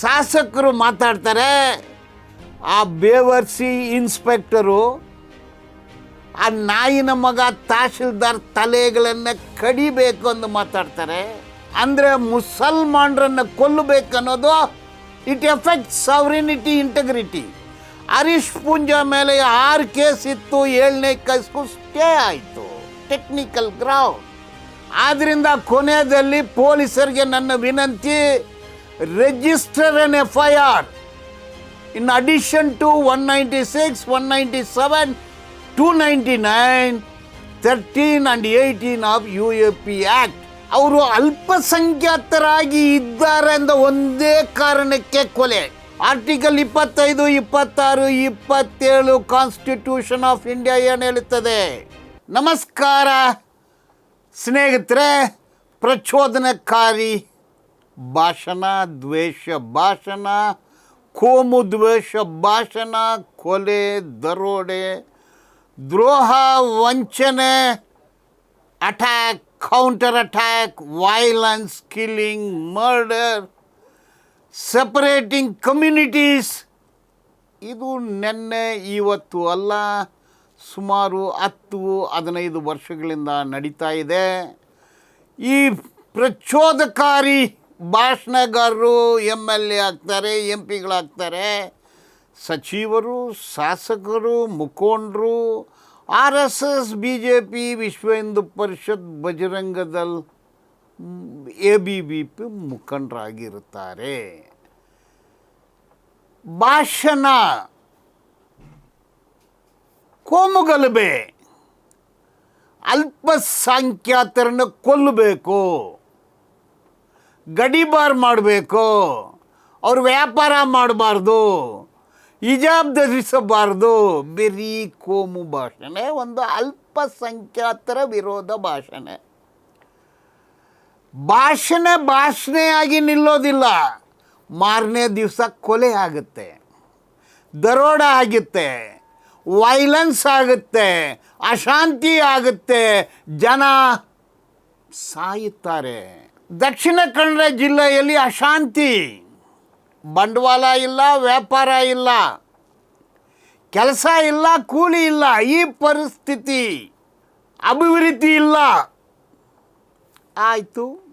ಶಾಸಕರು ಮಾತಾಡ್ತಾರೆ, ಆ ಬೇವರ್ಸಿ ಇನ್ಸ್ಪೆಕ್ಟರು ಆ ನಾಯಿನ ಮಗ ತಹಶೀಲ್ದಾರ್ ತಲೆಗಳನ್ನು ಕಡಿಬೇಕು ಅಂತ ಮಾತಾಡ್ತಾರೆ. ಅಂದರೆ ಮುಸಲ್ಮಾನರನ್ನು ಕೊಲ್ಲಬೇಕನ್ನೋದು it effect sovereignty integrity Harish Poonja ಮೇಲೆ ಆರು ಕೇಸ್ ಇತ್ತು, ಏಳನೇ ಕೇಸ್ಗೂ ಸ್ಟೇ ಆಯಿತು ಟೆಕ್ನಿಕಲ್ ಗ್ರೌಂಡ್ ಆದ್ದರಿಂದ ಕೊನೆಯಲ್ಲಿ ಪೊಲೀಸರಿಗೆ ನನ್ನ ವಿನಂತಿ F I R in addition to 196, 197, 299, 13 and 18 of UAP Act. ಅವರು ಅಲ್ಪಸಂಖ್ಯಾತರಾಗಿ ಇದ್ದಾರೆ ಎಂದ ಒಂದೇ ಕಾರಣಕ್ಕೆ ಕೊಲೆ. ಆರ್ಟಿಕಲ್ ಇಪ್ಪತ್ತೈದು ಇಪ್ಪತ್ತಾರು ಇಪ್ಪತ್ತೇಳು ಕಾನ್ಸ್ಟಿಟ್ಯೂಷನ್ ಆಫ್ ಇಂಡಿಯಾ ಏನು ಹೇಳುತ್ತದೆ? ನಮಸ್ಕಾರ. ಸ್ನೇಹಿತರೆ ಪ್ರಚೋದನಕಾರಿ ಭಾಷಣ, ದ್ವೇಷ ಭಾಷಣ, ಕೋಮು ದ್ವೇಷ ಭಾಷಣ, ಕೊಲೆ, ದರೋಡೆ, ದ್ರೋಹ, ವಂಚನೆ, attack, counter attack, violence, killing, murder, separating communities. ಇದು ನೆನ್ನೆ, ಇವತ್ತು ಅಲ್ಲ, ಸುಮಾರು ಹತ್ತು, ಹದಿನೈದು ವರ್ಷಗಳಿಂದ ನಡೀತಾ ಇದೆ. ಈ ಪ್ರಚೋದಕಾರಿ ಭಾಷಣಗಾರರು ಎಂ ಎಲ್ ಎ ಆಗ್ತಾರೆ ಎಂ ಪಿಗಳಾಗ್ತಾರೆ ಸಚಿವರು, ಶಾಸಕರು, ಮುಖಂಡರು, R S S, B J P, Vishwa Hindu Parishad, Bajrang Dal, A B B P ಮುಖಂಡರಾಗಿರುತ್ತಾರೆ. ಭಾಷಣ ಕೋಮುಗಲಭೆ. ಅಲ್ಪಸಂಖ್ಯಾತರನ್ನು ಕೊಲ್ಲಬೇಕು ಗಡಿಬಾರ್ ಮಾಡಬೇಕು. ಅವ್ರು ವ್ಯಾಪಾರ ಮಾಡಬಾರ್ದು. ಹಿಜಾಬ್ ಧರಿಸಬಾರ್ದು. ಬರೀ ಕೋಮು ಭಾಷಣೆ, ಒಂದು ಅಲ್ಪಸಂಖ್ಯಾತರ ವಿರೋಧ ಭಾಷಣೆ. ಭಾಷಣ ಭಾಷಣೆಯಾಗಿ ನಿಲ್ಲೋದಿಲ್ಲ. ಮಾರನೇ ದಿವಸ ಕೊಲೆ ಆಗುತ್ತೆ. ದರೋಡ ಆಗುತ್ತೆ. ವೈಲೆನ್ಸ್ ಆಗುತ್ತೆ. ಅಶಾಂತಿ ಆಗುತ್ತೆ. ಜನ ಸಾಯುತ್ತಾರೆ. ದಕ್ಷಿಣ ಕನ್ನಡ ಜಿಲ್ಲೆಯಲ್ಲಿ ಅಶಾಂತಿ. ಬಂಡವಾಳ ಇಲ್ಲ, ವ್ಯಾಪಾರ ಇಲ್ಲ. ಕೆಲಸ ಇಲ್ಲ, ಕೂಲಿ ಇಲ್ಲ, ಈ ಪರಿಸ್ಥಿತಿ. ಅಭಿವೃದ್ಧಿ ಇಲ್ಲ. ಆಯಿತು.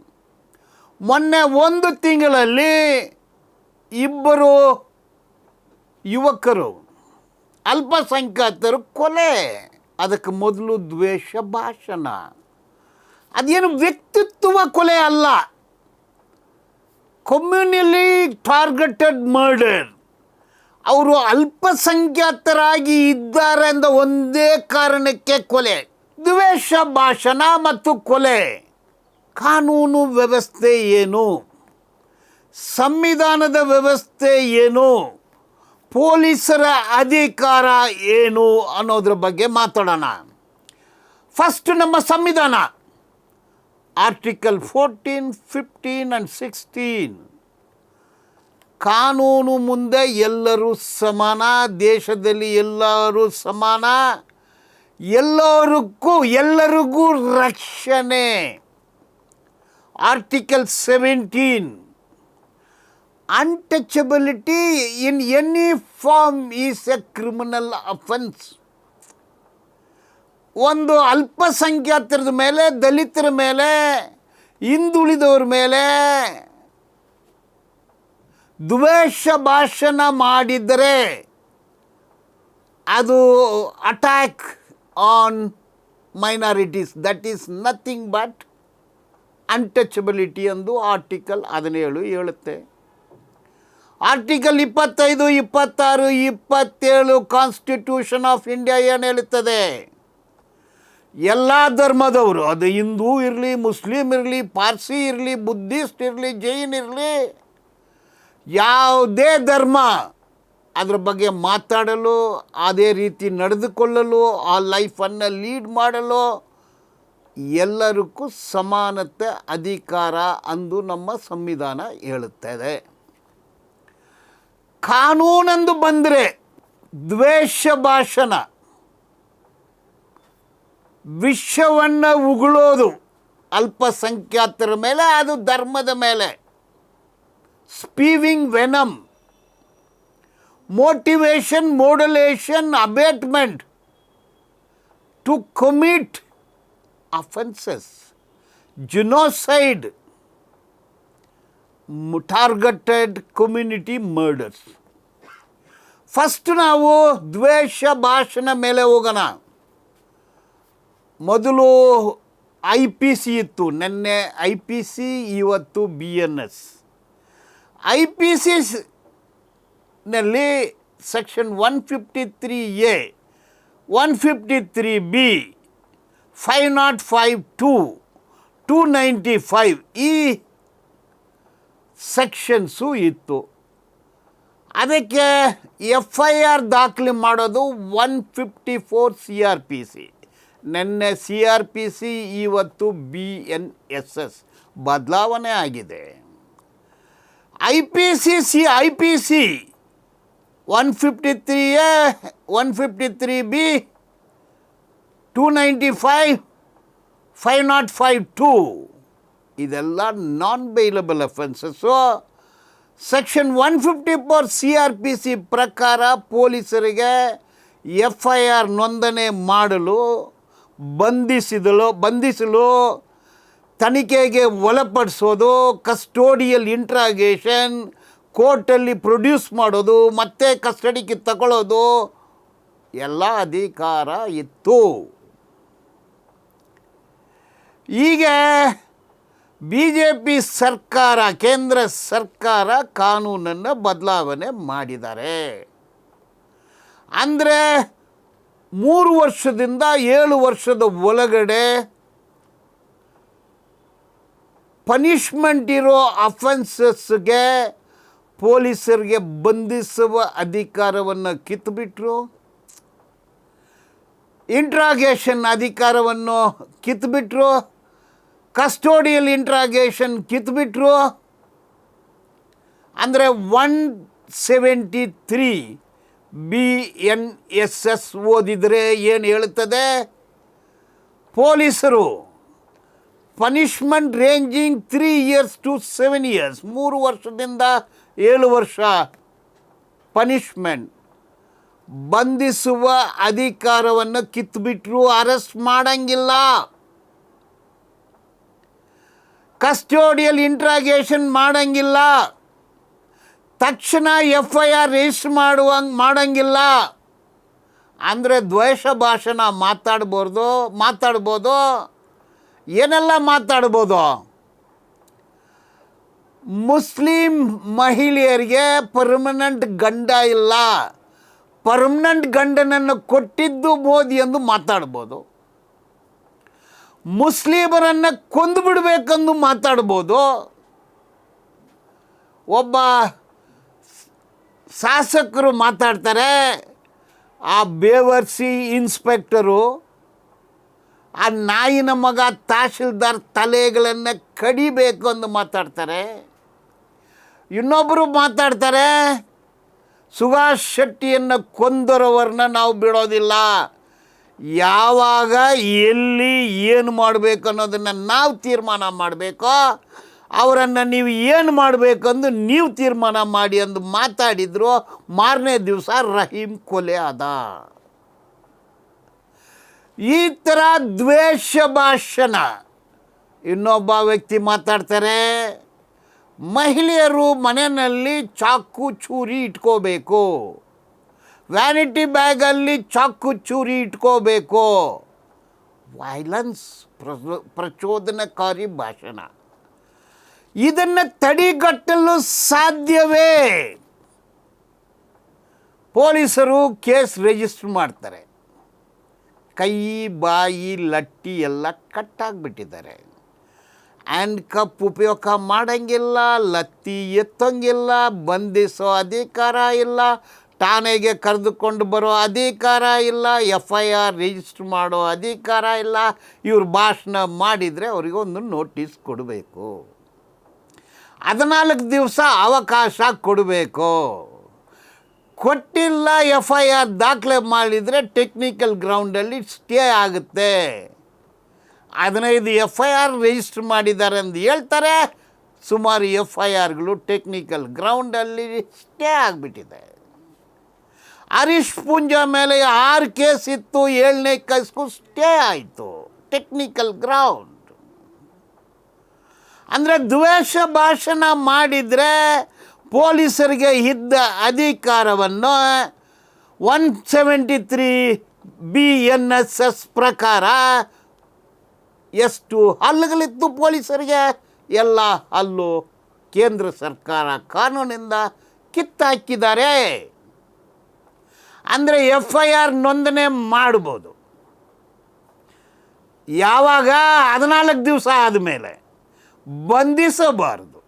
ಮೊನ್ನೆ ಒಂದು ತಿಂಗಳಲ್ಲಿ ಇಬ್ಬರು ಯುವಕರು, ಅಲ್ಪಸಂಖ್ಯಾತರು ಕೊಲೆ. ಅದಕ್ಕೆ ಮೊದಲು ದ್ವೇಷ ಭಾಷಣ. ಅದೇನು ವ್ಯಕ್ತಿತ್ವ ಕೊಲೆ ಅಲ್ಲ. ಕಮ್ಯುನಲಿ ಟಾರ್ಗೆಟೆಡ್ ಮರ್ಡರ್ ಅವರು ಅಲ್ಪಸಂಖ್ಯಾತರಾಗಿ ಇದ್ದಾರೆ ಎಂದ ಒಂದೇ ಕಾರಣಕ್ಕೆ ಕೊಲೆ. ದ್ವೇಷ, ಭಾಷಣ ಮತ್ತು ಕೊಲೆ. ಕಾನೂನು ವ್ಯವಸ್ಥೆ ಏನು? ಸಂವಿಧಾನದ ವ್ಯವಸ್ಥೆ ಏನು? ಪೊಲೀಸರ ಅಧಿಕಾರ ಏನು ಅನ್ನೋದ್ರ ಬಗ್ಗೆ ಮಾತಾಡೋಣ. ಫಸ್ಟ್ ನಮ್ಮ ಸಂವಿಧಾನ. Article fourteen fifteen and sixteen ಕಾನೂನು ಮುಂದೆ ಎಲ್ಲರೂ ಸಮಾನ, ದೇಶದಲ್ಲಿ ಎಲ್ಲರೂ ಸಮಾನ. ಎಲ್ಲರಿಗೂ ಎಲ್ಲರಿಗೂ ರಕ್ಷಣೆ. Article seventeen untouchability in any form is a criminal offence ಒಂದು ಅಲ್ಪಸಂಖ್ಯಾತರ ಮೇಲೆ, ದಲಿತರ ಮೇಲೆ, ಹಿಂದುಳಿದವ್ರ ಮೇಲೆ ದ್ವೇಷ ಭಾಷಣ ಮಾಡಿದರೆ ಅದು attack on minorities that is nothing but untouchability ಎಂದು ಆರ್ಟಿಕಲ್ ಹದಿನೇಳು ಹೇಳುತ್ತೆ. ಆರ್ಟಿಕಲ್ ಇಪ್ಪತ್ತೈದು, ಇಪ್ಪತ್ತಾರು, ಇಪ್ಪತ್ತೇಳು ಕಾನ್ಸ್ಟಿಟ್ಯೂಷನ್ ಆಫ್ ಇಂಡಿಯಾ ಏನು ಹೇಳುತ್ತದೆ? ಎಲ್ಲ ಧರ್ಮದವರು, ಅದು ಹಿಂದೂ ಇರಲಿ, ಮುಸ್ಲಿಂ ಇರಲಿ, ಪಾರ್ಸಿ ಇರಲಿ, ಬುದ್ಧಿಸ್ಟ್ ಇರಲಿ, ಜೈನ್ ಇರಲಿ, ಯಾವುದೇ ಧರ್ಮ ಅದ್ರ ಬಗ್ಗೆ ಮಾತಾಡಲು, ಅದೇ ರೀತಿ ನಡೆದುಕೊಳ್ಳಲು, ಆ ಲೈಫನ್ನು ಲೀಡ್ ಮಾಡಲು ಎಲ್ಲರಿಗೂ ಸಮಾನತೆ, ಅಧಿಕಾರ ಅಂದು ನಮ್ಮ ಸಂವಿಧಾನ ಹೇಳುತ್ತದೆ. ಕಾನೂನೆಂದು ಬಂದರೆ ದ್ವೇಷ ಭಾಷಣ ವಿಶ್ವವನ್ನು ಉಗುಳೋದು. ಅಲ್ಪಸಂಖ್ಯಾತರ ಮೇಲೆ ಅದು ಧರ್ಮದ ಮೇಲೆ. Spewing venom. motivation, modulation abetment. To commit offences. Genocide. Targeted community murders. First ನಾವು ದ್ವೇಷ ಭಾಷಣ ಮೇಲೆ ಹೋಗೋಣ. ಮೊದಲು ಐ ಪಿ ಸಿ ಇತ್ತು, ನೆನ್ನೆ ಐ ಪಿ ಸಿ, ಇವತ್ತು B N S. I P C ನಲ್ಲಿ section one fifty three A, one fifty three B, five naught five two two ninety five ಈ ಸೆಕ್ಷನ್ಸು ಇತ್ತು. ಅದಕ್ಕೆ ಎಫ್ ಐ ಆರ್ ದಾಖಲೆ ಮಾಡೋದು one fifty four C R P C. ನಿನ್ನೆ C R P C ಇವತ್ತು B N S S ಬದಲಾವಣೆ ಆಗಿದೆ. I P C C, I P C one fifty three A, one fifty three B, two ninety five five naught five two. ಇದೆಲ್ಲ non bailable offences section one fifty four C R P C ಪ್ರಕಾರ ಪೊಲೀಸರಿಗೆ F I R ನೋಂದಣಿ ಮಾಡಲು ಬಂಧಿಸಿದಲು ಬಂಧಿಸಲು ತನಿಖೆಗೆ ಒಳಪಡಿಸೋದು custodial interrogation ಕೋರ್ಟಲ್ಲಿ ಪ್ರೊಡ್ಯೂಸ್ ಮಾಡೋದು, ಮತ್ತೆ ಕಸ್ಟಡಿಗೆ ತಗೊಳ್ಳೋದು, ಎಲ್ಲ ಅಧಿಕಾರ ಇತ್ತು. ಈಗ ಬಿ ಜೆ ಪಿ ಸರ್ಕಾರ, ಕೇಂದ್ರ ಸರ್ಕಾರ ಕಾನೂನನ್ನು ಬದಲಾವಣೆ ಮಾಡಿದ್ದಾರೆ. ಅಂದರೆ ಮೂರು ವರ್ಷದಿಂದ ಏಳು ವರ್ಷದ ಒಳಗಡೆ ಪನಿಷ್ಮೆಂಟ್ ಇರೋ ಅಫೆನ್ಸಸ್ಗೆ ಪೊಲೀಸರಿಗೆ ಬಂಧಿಸುವ ಅಧಿಕಾರವನ್ನು ಕಿತ್ತುಬಿಟ್ರು ಇಂಟ್ರಾಗೇಷನ್ ಅಧಿಕಾರವನ್ನು ಕಿತ್ತುಬಿಟ್ರು ಕಸ್ಟೋಡಿಯಲ್ ಇಂಟ್ರಾಗೇಷನ್ ಕಿತ್ತುಬಿಟ್ರು ಅಂದರೆ one seventy three B N S S ಓದಿದರೆ ಏನು ಹೇಳುತ್ತದೆ ಪೊಲೀಸರು punishment ranging three years to seven years, ಮೂರು ವರ್ಷದಿಂದ ಏಳು ವರ್ಷ ಪನಿಷ್ಮೆಂಟ್. ಬಂಧಿಸುವ ಅಧಿಕಾರವನ್ನು ಕಿತ್ತುಬಿಟ್ರು ಅರೆಸ್ಟ್ ಮಾಡಂಗಿಲ್ಲ. ಕಸ್ಟೋಡಿಯಲ್ ಇಂಟ್ರಾಗೇಷನ್ ಮಾಡಂಗಿಲ್ಲ. ತಕ್ಷಣ ಎಫ್ ಐ ಆರ್ ರಿಜಿಸ್ಟರ್ ಮಾಡುವಂಗೆ, ಮಾಡಂಗಿಲ್ಲ. ಅಂದರೆ ದ್ವೇಷ ಭಾಷಣ ಮಾತಾಡ್ಬೋದು ಮಾತಾಡ್ಬೋದು. ಏನೆಲ್ಲ ಮಾತಾಡ್ಬೋದು? ಮುಸ್ಲಿಂ ಮಹಿಳೆಯರಿಗೆ ಪರ್ಮನೆಂಟ್ ಗಂಡ ಇಲ್ಲ. ಪರ್ಮನೆಂಟ್ ಗಂಡನನ್ನು ಕೊಟ್ಟಿದ್ದು ಮೋದಿ ಎಂದು ಮಾತಾಡ್ಬೋದು. ಮುಸ್ಲಿಮರನ್ನು ಕೊಂದು ಬಿಡಬೇಕೆಂದು ಮಾತಾಡ್ಬೋದು. ಒಬ್ಬ ಶಾಸಕರು ಮಾತಾಡ್ತಾರೆ, ಆ ಬೇವರ್ಸಿ ಇನ್ಸ್ಪೆಕ್ಟರು ಆ ನಾಯಿನ ಮಗ ತಹಶೀಲ್ದಾರ್ ತಲೆಗಳನ್ನು ಕಡಿಬೇಕು ಅಂದು ಮಾತಾಡ್ತಾರೆ. ಇನ್ನೊಬ್ಬರು ಮಾತಾಡ್ತಾರೆ, ಸುಭಾಷ್ ಶೆಟ್ಟಿಯನ್ನು ಕೊಂದರವ್ರನ್ನ ನಾವು ಬಿಡೋದಿಲ್ಲ, ಯಾವಾಗ, ಎಲ್ಲಿ, ಏನು ಮಾಡಬೇಕು ಅನ್ನೋದನ್ನು ನಾವು ತೀರ್ಮಾನ ಮಾಡಬೇಕೋ ಅವರನ್ನು ನೀವು ಏನು ಮಾಡಬೇಕಂದು ನೀವು ತೀರ್ಮಾನ ಮಾಡಿ ಅಂದು ಮಾತಾಡಿದ್ರು, ಮಾರನೇ ದಿವಸ ರಹೀಂ ಕೊಲೆ ಅದ. ಈ ಥರ ದ್ವೇಷ ಭಾಷಣ ಇನ್ನೊಬ್ಬ ವ್ಯಕ್ತಿ ಮಾತಾಡ್ತಾರೆ, ಮಹಿಳೆಯರು ಮನೆಯಲ್ಲಿ ಚಾಕು ಚೂರಿ ಇಟ್ಕೋಬೇಕು. ವ್ಯಾನಿಟಿ ಬ್ಯಾಗಲ್ಲಿ ಚಾಕು ಚೂರಿ ಇಟ್ಕೋಬೇಕು. ವೈಲೆನ್ಸ್ ಪ್ರಚೋದನಕಾರಿ ಭಾಷಣ. ಇದನ್ನು ತಡೆಗಟ್ಟಲು ಸಾಧ್ಯವೇ? ಪೊಲೀಸರು ಕೇಸ್ ರಿಜಿಸ್ಟರ್ ಮಾಡ್ತಾರೆ. ಕೈ, ಬಾಯಿ, ಲಟ್ಟಿ ಎಲ್ಲ ಕಟ್ಟಾಗ್ಬಿಟ್ಟಿದ್ದಾರೆ. ಆ್ಯಂಡ್ ಕಪ್ ಉಪಯೋಗ ಮಾಡೋಂಗಿಲ್ಲ, ಲತ್ತಿ ಎತ್ತೋಂಗಿಲ್ಲ, ಬಂಧಿಸೋ ಅಧಿಕಾರ ಇಲ್ಲ, ಠಾಣೆಗೆ ಕರೆದುಕೊಂಡು ಬರೋ ಅಧಿಕಾರ ಇಲ್ಲ ಎಫ್ ಐ ಆರ್ ರಿಜಿಸ್ಟರ್ ಮಾಡೋ ಅಧಿಕಾರ ಇಲ್ಲ. ಇವ್ರು ಭಾಷಣ ಮಾಡಿದರೆ ಅವರಿಗೊಂದು ನೋಟಿಸ್ ಕೊಡಬೇಕು. ಹದಿನಾಲ್ಕು ದಿವಸ ಅವಕಾಶ ಕೊಡಬೇಕು. ಕೊಟ್ಟಿಲ್ಲ ಎಫ್ ಐ ಆರ್ ದಾಖಲೆ ಮಾಡಿದರೆ ಟೆಕ್ನಿಕಲ್ ಗ್ರೌಂಡಲ್ಲಿ ಸ್ಟೇ ಆಗುತ್ತೆ. ಹದಿನೈದು ಎಫ್ ಐ ಆರ್ ರಿಜಿಸ್ಟರ್ ಮಾಡಿದ್ದಾರೆ ಅಂತ ಹೇಳ್ತಾರೆ. ಸುಮಾರು ಎಫ್ ಐ ಆರ್ಗಳು ಟೆಕ್ನಿಕಲ್ ಗ್ರೌಂಡಲ್ಲಿ ಸ್ಟೇ ಆಗಿಬಿಟ್ಟಿದೆ. ಹರೀಶ್ ಪೂಂಜಾ ಮೇಲೆ ಆರು ಕೇಸ್ ಇತ್ತು, ಏಳನೇ ಕೇಸ್ಗೂ ಸ್ಟೇ ಆಯಿತು. Technical ground. ಅಂದರೆ ದ್ವೇಷ ಭಾಷಣ ಮಾಡಿದರೆ ಪೊಲೀಸರಿಗೆ ಇದ್ದ ಅಧಿಕಾರವನ್ನು one seventy three B N S S ಪ್ರಕಾರ ಎಷ್ಟು ಹಲ್ಲುಗಳಿತ್ತು ಪೊಲೀಸರಿಗೆ? ಎಲ್ಲ ಹಲ್ಲು ಕೇಂದ್ರ ಸರ್ಕಾರ ಕಾನೂನಿಂದ ಕಿತ್ತಾಕಿದ್ದಾರೆ. ಅಂದರೆ ಎಫ್ ಐ ಆರ್ ನೋಂದಣಿ ಮಾಡ್ಬೋದು. ಯಾವಾಗ? ಹದಿನಾಲ್ಕು ದಿವಸ ಆದಮೇಲೆ. ಬಂಧಿಸಬಾರ್ದು.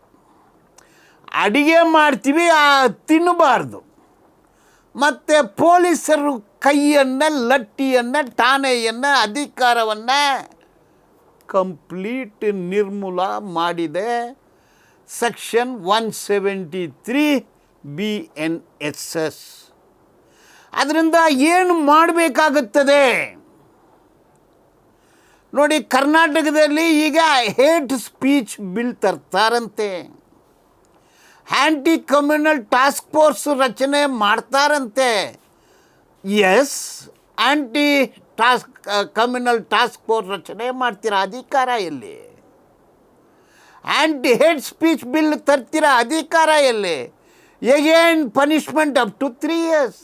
ಅಡಿಗೆ ಮಾಡ್ತೀವಿ, ಆ, ತಿನ್ನಬಾರ್ದು. ಮತ್ತು ಪೊಲೀಸರು ಕೈಯನ್ನು, ಲಟ್ಟಿಯನ್ನು, ಠಾಣೆಯನ್ನು, ಅಧಿಕಾರವನ್ನು ಕಂಪ್ಲೀಟ್ ನಿರ್ಮೂಲ ಮಾಡಿದೆ. Section one seventy three B N S S. ಅದರಿಂದ ಏನು ಮಾಡಬೇಕಾಗುತ್ತದೆ? ನೋಡಿ ಕರ್ನಾಟಕದಲ್ಲಿ ಈಗ ಹೇಟ್ ಸ್ಪೀಚ್ ಬಿಲ್ ತರ್ತಾರಂತೆ. ಆ್ಯಂಟಿ ಕಮ್ಯುನಲ್ ಟಾಸ್ಕ್ ಫೋರ್ಸ್ ರಚನೆ ಮಾಡ್ತಾರಂತೆ. Yes anti task communal task force ರಚನೆ ಮಾಡ್ತೀರಾ ಅಧಿಕಾರ ಎಲ್ಲಿ? ಆ್ಯಂಟಿ ಹೇಟ್ ಸ್ಪೀಚ್ ಬಿಲ್ ತರ್ತೀರಾ ಅಧಿಕಾರ ಎಲ್ಲಿ? Again, punishment up to three years.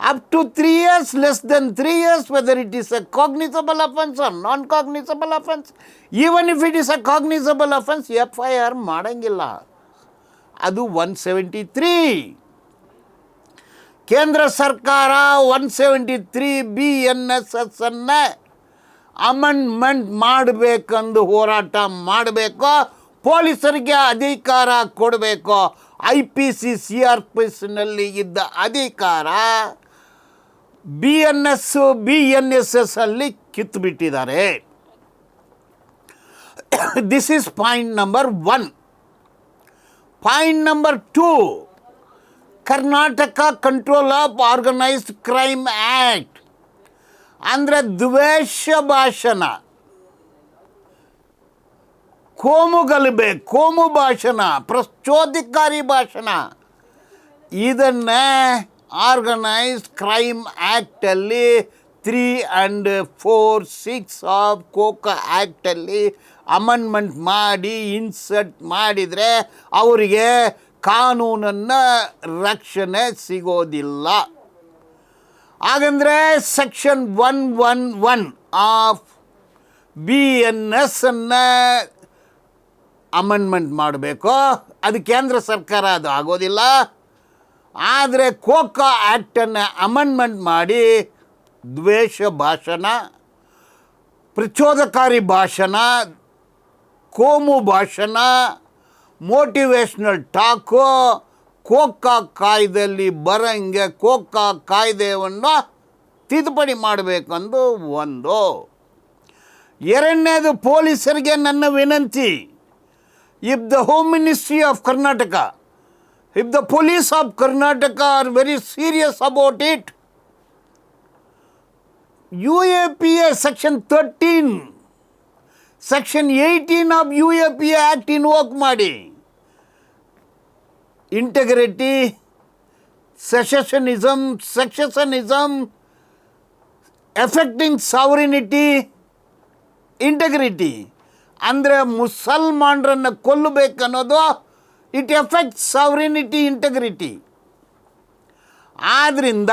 Up to three years, less than three years, whether it is a cognizable offense or non-cognizable offense. Even if it is a cognizable offense, F I R ಮಾಡಂಗಿಲ್ಲ ಅದು one seventy three ಕೇಂದ್ರ ಸರ್ಕಾರ one seventy three B N S S ಅನ್ನು amendment ಮಾಡಬೇಕೆಂದು ಹೋರಾಟ ಮಾಡಬೇಕು ಪೊಲೀಸರಿಗೆ ಅಧಿಕಾರ ಕೊಡಬೇಕು I P C C R P ಸಿನಲ್ಲಿ ಇದ್ದ ಅಧಿಕಾರ B N S B N S S ಅಲ್ಲಿ ಕಿತ್ತುಬಿಟ್ಟಿದ್ದಾರೆ this is point number one point number two Karnataka control of organised crime act ಅಂದರೆ ದ್ವೇಷ ಭಾಷಣ. ಕೋಮುಗಲಭೆ ಕೋಮು ಭಾಷಣ, ಪ್ರಚೋದಕಾರಿ ಭಾಷಣ. ಇದನ್ನು organised crime ಆ್ಯಕ್ಟಲ್ಲಿ three and four six of COCA ಆ್ಯಕ್ಟಲ್ಲಿ amendment ಮಾಡಿ, ಇನ್ಸರ್ಟ್ ಮಾಡಿದರೆ ಅವರಿಗೆ ಕಾನೂನನ್ನು ರಕ್ಷಣೆ ಸಿಗೋದಿಲ್ಲ. ಹಾಗಂದರೆ section one one one of B N S ಅನ್ನು ಅಮೆಂಡ್ಮೆಂಟ್ ಮಾಡಬೇಕು? ಅದು ಕೇಂದ್ರ ಸರ್ಕಾರ ಅದು ಆಗೋದಿಲ್ಲ. ಆದರೆ ಕೋಕಾ ಆ್ಯಕ್ಟನ್ನು ಅಮೆಂಡ್ಮೆಂಟ್ ಮಾಡಿ ದ್ವೇಷ ಭಾಷಣ, ಪ್ರಚೋದಕಾರಿ ಭಾಷಣ, ಕೋಮು ಭಾಷಣ ಮೋಟಿವೇಶ್ನಲ್ ಟಾಕು ಕೋಕಾ ಕಾಯ್ದೆಯಲ್ಲಿ ಬರಂಗೆ ಕೋಕಾ ಕಾಯ್ದೆಯನ್ನು ತಿದ್ದುಪಡಿ ಮಾಡಬೇಕಂದು ಒಂದು. ಎರಡನೇದು ಪೊಲೀಸರಿಗೆ ನನ್ನ ವಿನಂತಿ if the home ministry of Karnataka of Karnataka are very serious about it U A P A section thirteen section eighteen of U A P A act invoke ಮಾಡಿ. Integrity secessionism secessionism affecting sovereignty integrity ಅಂದರೆ ಮುಸಲ್ಮಾನರನ್ನು ಕೊಲ್ಲಬೇಕನ್ನೋದು it effect sovereignty integrity ಆದ್ದರಿಂದ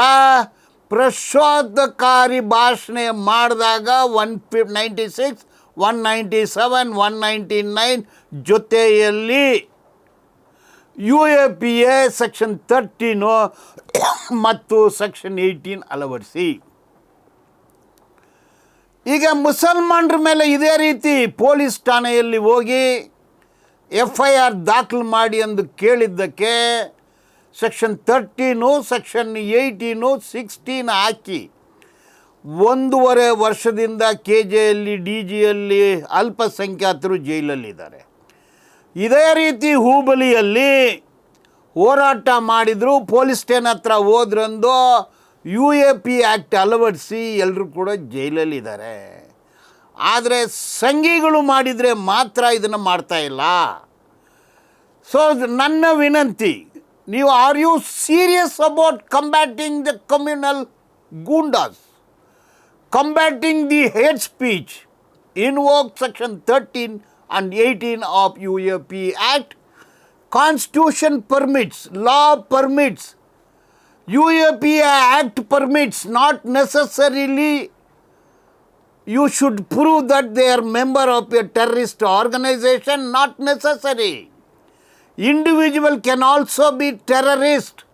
ಪ್ರಶೋಧಕಾರಿ ಭಾಷಣೆ ಮಾಡಿದಾಗ one ಫಿ ninety six one ninety seven one ninety nine ಜೊತೆಯಲ್ಲಿ U A P A section thirteen ಮತ್ತು ಸೆಕ್ಷನ್ ಏಯ್ಟೀನ್ ಅಳವಡಿಸಿ. ಈಗ ಮುಸಲ್ಮಾನರ ಮೇಲೆ ಇದೇ ರೀತಿ ಪೊಲೀಸ್ ಠಾಣೆಯಲ್ಲಿ ಹೋಗಿ ಎಫ್ ಐ ಆರ್ ದಾಖಲು ಮಾಡಿ ಎಂದು ಕೇಳಿದ್ದಕ್ಕೆ section thirteen section eighteen, sixteen ಹಾಕಿ ಒಂದೂವರೆ ವರ್ಷದಿಂದ ಕೆ ಜೆಯಲ್ಲಿ ಡಿ ಜಿಯಲ್ಲಿ ಅಲ್ಪಸಂಖ್ಯಾತರು ಜೈಲಲ್ಲಿದ್ದಾರೆ. ಇದೇ ರೀತಿ ಹೂಬಲಿಯಲ್ಲಿ ಹೋರಾಟ ಮಾಡಿದರು. ಪೊಲೀಸ್ ಸ್ಟೇನ್ ಹತ್ರ ಹೋದ್ರಂದು ಯು ಎ ಪಿ ಆ್ಯಕ್ಟ್ ಅಳವಡಿಸಿ ಎಲ್ಲರೂ ಕೂಡ ಜೈಲಲ್ಲಿದ್ದಾರೆ. ಆದರೆ ಸಂಘಿಗಳು ಮಾಡಿದರೆ ಮಾತ್ರ ಇದನ್ನು ಮಾಡ್ತಾ ಇಲ್ಲ. ಸೊ ನನ್ನ ವಿನಂತಿ, ನೀವು are you serious about combating the communal goondas combating the hate speech invoke section thirteen and eighteen of U A P act constitution permits law permits U A P act permits not necessarily you should prove that they are member of a terrorist organization, not necessary. Individual can also be terrorist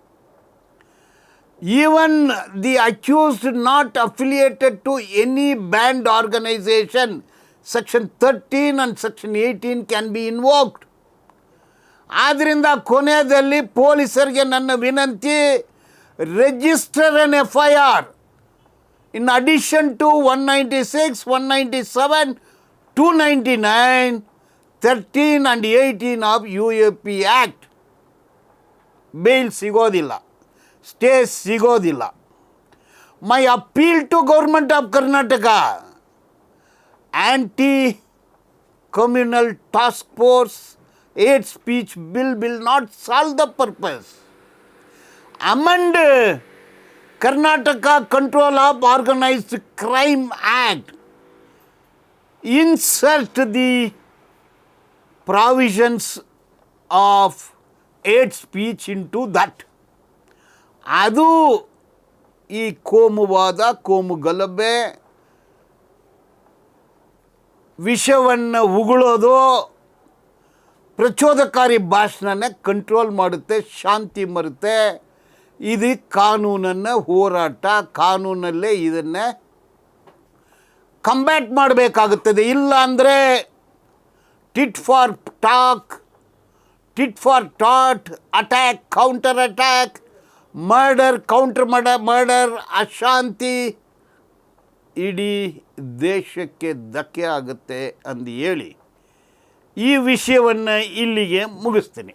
even the accused not affiliated to any banned organization section 13 and section 18 can be invoked ಆದ್ದರಿಂದ ಕೊನೆಯಲ್ಲಿ ಪೊಲೀಸರಿಗೆ ನನ್ನ ವಿನಂತಿ register an F I R in addition to one ninety six one ninety seven two ninety nine thirteen and eighteen of U A P act bail ಸಿಗೋದಿಲ್ಲ. Stay ಸಿಗೋದಿಲ್ಲ. My appeal to government of Karnataka anti communal task force hate speech bill will not solve the purpose amend Karnataka control of organised crime act insert the provisions of hate speech into that ಅದು ಈ ಕೋಮುವಾದ ಕೋಮು ಗಲಭೆ ವಿಷವನ್ನು ಉಗುಳೋದು ಪ್ರಚೋದಕಾರಿ ಭಾಷಣನ control ಮಾಡುತ್ತೆ, ಶಾಂತಿ ಮರುತ್ತೆ ಇದು ಕಾನೂನನ್ನು ಹೋರಾಟ, ಕಾನೂನಲ್ಲೇ ಇದನ್ನು ಕಂಬ್ಯಾಟ್ ಮಾಡಬೇಕಾಗುತ್ತದೆ. ಇಲ್ಲ ಅಂದರೆ tit for tat tit for tat attack counter attack murder counter ಮಡ murder ಅಶಾಂತಿ ಇಡೀ ದೇಶಕ್ಕೆ ಧಕ್ಕೆ ಆಗುತ್ತೆ ಅಂದು ಹೇಳಿ ಈ ವಿಷಯವನ್ನು ಇಲ್ಲಿಗೆ ಮುಗಿಸ್ತೀನಿ.